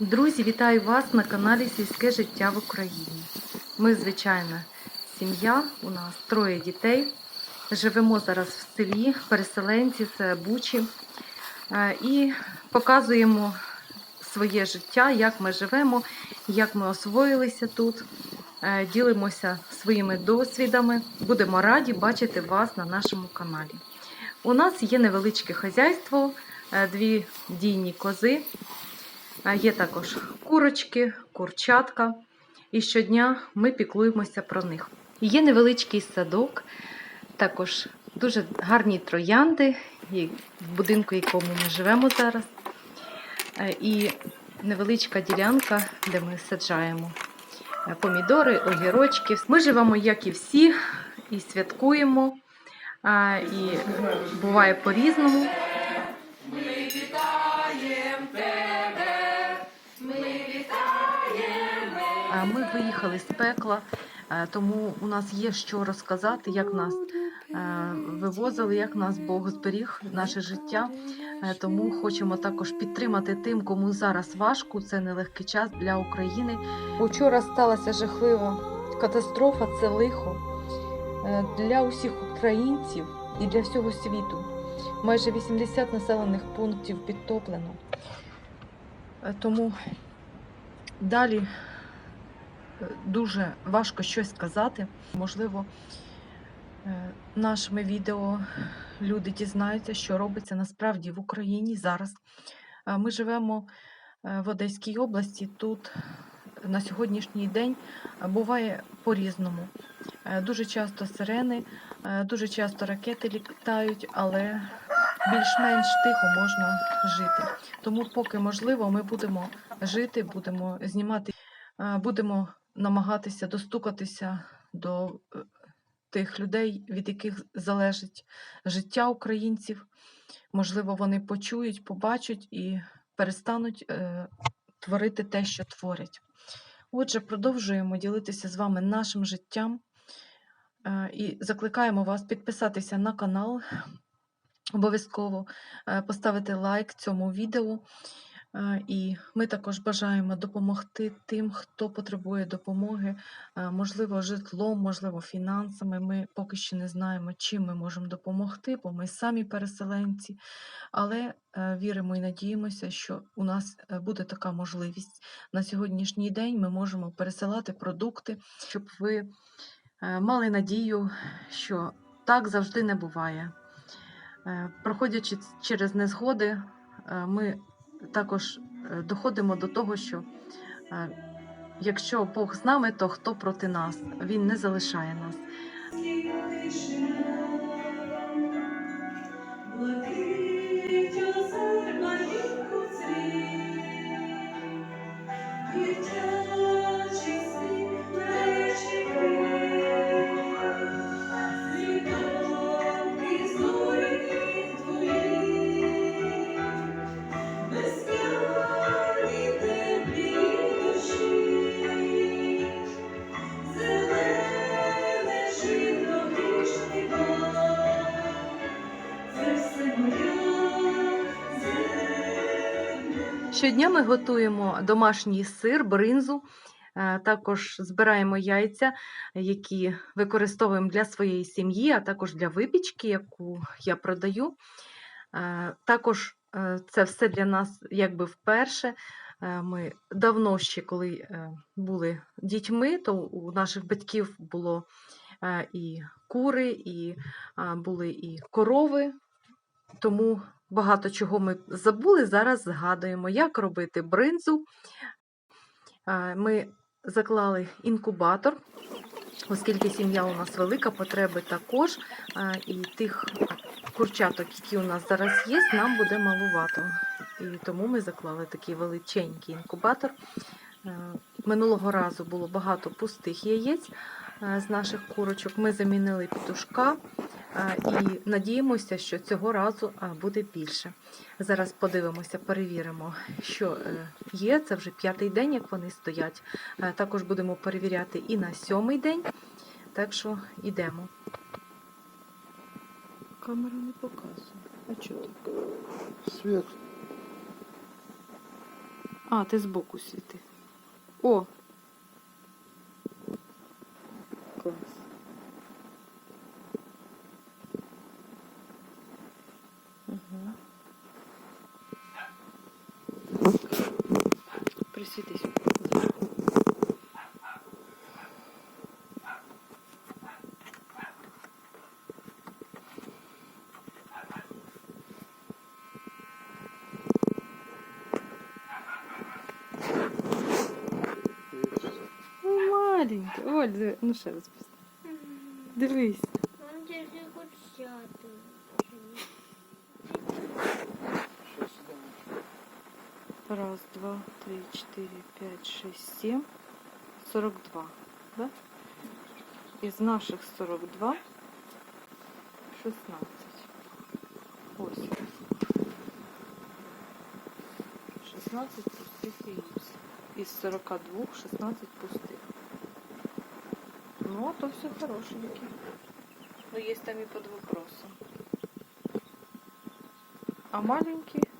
Друзі, вітаю вас на каналі Сільське життя в Україні. Ми, звичайна сім'я, у нас троє дітей. Живемо зараз в селі, переселенці, це Бучі. Е, І показуємо своє життя, як ми живемо, як ми освоїлися тут. Е, Ділимося своїми досвідами. Будемо раді бачити вас на нашому каналі. У нас є невеличке хазяйство, е, дві дійні кози. Є також курочки, курчатка. І щодня ми піклуємося про них. Є невеличкий садок, також дуже гарні троянди, в будинку, в якому ми живемо зараз. Е, І невеличка ділянка, де ми саджаємо е, помідори, огірочки. Ми живемо, як і всі, і святкуємо. І буває по-різному. Виїхали з пекла, е, тому у нас є що розказати, як нас е, вивозили, як нас Бог зберіг наше життя. Е, Тому хочемо також підтримати тим, кому зараз важко. Це нелегкий час для України. Учора сталася жахлива катастрофа, це лихо для усіх українців і для всього світу. Майже 80 населених пунктів підтоплено. Тому далі дуже важко щось сказати. Можливо, е, нашими відео люди дізнаються, що робиться насправді в Україні зараз. Е, Ми живемо е, в Одеській області. Тут на сьогоднішній день буває по-різному. Дуже часто сирени, дуже часто ракети літають, але більш-менш тихо можна жити. Тому, поки можливо, ми будемо жити, будемо знімати, будемо намагатися достукатися до е, тих людей, від яких залежить життя українців. Можливо, вони почують, побачать і перестануть е, творити те, що творять. Отже, продовжуємо ділитися з вами нашим життям е, і закликаємо вас підписатися на канал, обов'язково е, поставити лайк цьому відео. І ми також бажаємо допомогти тим, хто потребує допомоги, можливо, житлом, можливо, фінансами. Ми поки що не знаємо, чим ми можемо допомогти, бо ми самі переселенці, але е, віримо і надіємося, що у нас е, буде така можливість. На сьогоднішній день ми можемо пересилати продукти, щоб ви е, мали надію, що так завжди не буває. Проходячи через незгоди, ми також е, доходимо до того, що е, якщо Бог з нами, то хто проти нас? Він не залишає нас. Щодня ми готуємо домашній сир, бринзу. е, Також збираємо яйця, які використовуємо для своєї сім'ї, а також для випічки, яку я продаю. Е, Також е, це все для нас якби вперше. Ми давно ще, коли були дітьми, то у наших батьків було і кури, і були і корови. Тому багато чого ми забули, зараз згадуємо, як робити бринзу. Ми заклали інкубатор, оскільки сім'я у нас велика, потреби також. І тих курчаток, які у нас зараз є, нам буде малувато. І тому ми заклали такий величенький інкубатор. Минулого разу було багато пустих яєць з наших курочок. Ми замінили петушка і надіємося, що цього разу буде більше. Зараз подивимося, перевіримо, що е, є. Це вже п'ятий день, як вони стоять. Е, Також будемо перевіряти і на сьомий день. Так що йдемо. Камера не показує. А чого так? Свет. А, ти збоку світи. О! Клас. Присвітись. Ну, Маленький. Оль, ну ще раз. Дивись. Раз, два, три, четыре, пять, шесть, семь. 42. Да? Из наших сорок 42 16. Ось. 16 пустих Из сорока двух шестнадцать пустих. Ну, а то все хорошенько. Но есть там и под вопросом. А маленькие?